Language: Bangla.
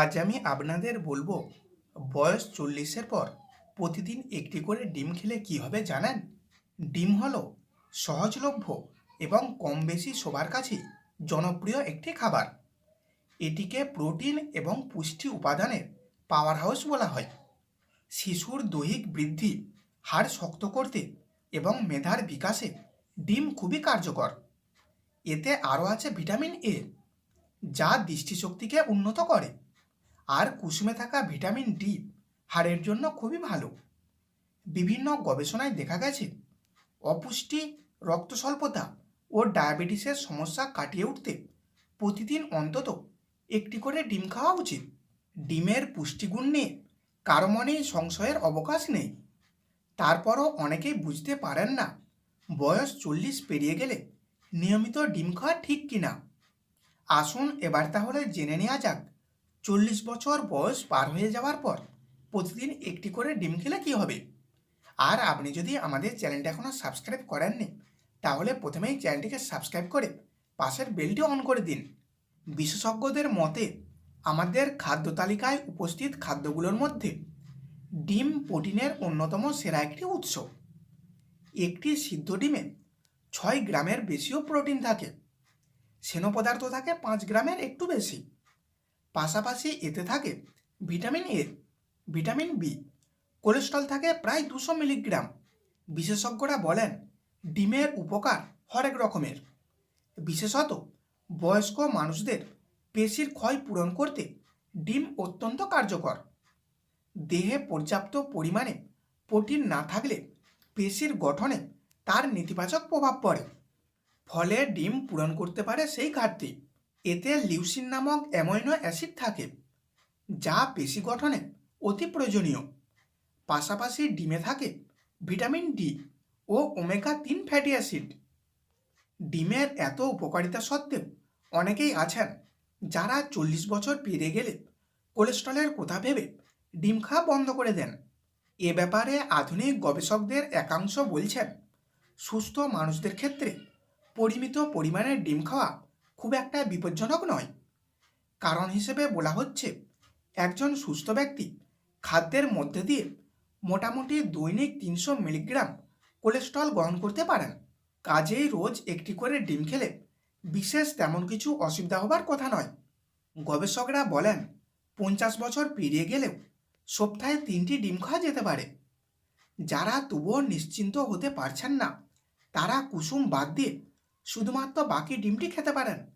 আজ আমি আপনাদের বলব, বয়স চল্লিশের পর প্রতিদিন একটি করে ডিম খেলে কি হবে জানেন? ডিম হলো সহজলভ্য এবং কম বেশি সবার কাছেই জনপ্রিয় একটি খাবার। এটিকে প্রোটিন এবং পুষ্টি উপাদানের পাওয়ার হাউস বলা হয়। শিশুর দৈহিক বৃদ্ধি, হাড় শক্ত করতে এবং মেধার বিকাশে ডিম খুবই কার্যকর। এতে আরও আছে ভিটামিন এ যা দৃষ্টিশক্তিকে উন্নত করে। আর কুসুমে থাকা ভিটামিন ডি হাড়ের জন্য খুবই ভালো। বিভিন্ন গবেষণায় দেখা গেছে, অপুষ্টি রক্ত স্বল্পতা ও ডায়াবেটিসের সমস্যা কাটিয়ে উঠতে প্রতিদিন অন্তত একটি করে ডিম খাওয়া উচিত। ডিমের পুষ্টিগুণ নিয়ে কারও মনেই সংশয়ের অবকাশ নেই। তারপরও অনেকেই বুঝতে পারেন না, বয়স চল্লিশ পেরিয়ে গেলে নিয়মিত ডিম খাওয়া ঠিক কিনা। আসুন এবার তাহলে জেনে নেওয়া যাক চল্লিশ বছর বয়স পার হয়ে যাওয়ার পর প্রতিদিন একটি করে ডিম খেলে কী হবে? আর আপনি যদি আমাদের চ্যানেলটা এখনও সাবস্ক্রাইব করেননি, তাহলে প্রথমেই চ্যানেলটিকে সাবস্ক্রাইব করে পাশের বেলটি অন করে দিন। বিশেষজ্ঞদের মতে, আমাদের খাদ্য তালিকায় উপস্থিত খাদ্যগুলোর মধ্যে ডিম প্রোটিনের অন্যতম সেরা একটি উৎস। একটি সিদ্ধ ডিমে ছয় গ্রামের বেশিও প্রোটিন থাকে। স্নেহ পদার্থ থাকে পাঁচ গ্রামের একটু বেশি। পাশাপাশি এতে থাকে vitamin A, vitamin B. Cholesterol থাকে প্রায় দুশো মিলিগ্রাম। বিশেষজ্ঞরা বলেন, ডিমের উপকার হরেক রকমের। বিশেষত বয়স্ক মানুষদের পেশির ক্ষয় পূরণ করতে ডিম অত্যন্ত কার্যকর। দেহে পর্যাপ্ত পরিমাণে প্রোটিন না থাকলে পেশির গঠনে তার নেতিবাচক প্রভাব পড়ে। ফলে ডিম পূরণ করতে পারে সেই ঘাটতি। এতে লিউসিন নামক অ্যামাইনো অ্যাসিড থাকে, যা পেশি গঠনে অতি প্রয়োজনীয়। পাশাপাশি ডিমে থাকে ভিটামিন ডি ও ওমেগা তিন ফ্যাটি অ্যাসিড। ডিমের এত উপকারিতা সত্ত্বেও অনেকেই আছেন যারা চল্লিশ বছর পেরে গেলে কোলেস্ট্রলের কথা ভেবে ডিম খাওয়া বন্ধ করে দেন। এ ব্যাপারে আধুনিক গবেষকদের একাংশ বলছেন, সুস্থ মানুষদের ক্ষেত্রে পরিমিত পরিমাণে ডিম খাওয়া খুব একটা বিপজ্জনক নয়। কারণ হিসেবে বলা হচ্ছে, একজন সুস্থ ব্যক্তি খাদ্যের মধ্যে দিয়ে মোটামুটি দৈনিক তিনশো মিলিগ্রাম কোলেস্ট্রল গ্রহণ করতে পারেন। কাজেই রোজ একটি করে ডিম খেলে বিশেষ তেমন কিছু অসুবিধা হবার কথা নয়। গবেষকরা বলেন, পঞ্চাশ বছর পেরিয়ে গেলেও সপ্তাহে তিনটি ডিম খাওয়া যেতে পারে। যারা তবুও নিশ্চিন্ত হতে পারছেন না, তারা কুসুম বাদ দিয়ে শুধুমাত্র বাকি ডিমটি খেতে পারেন।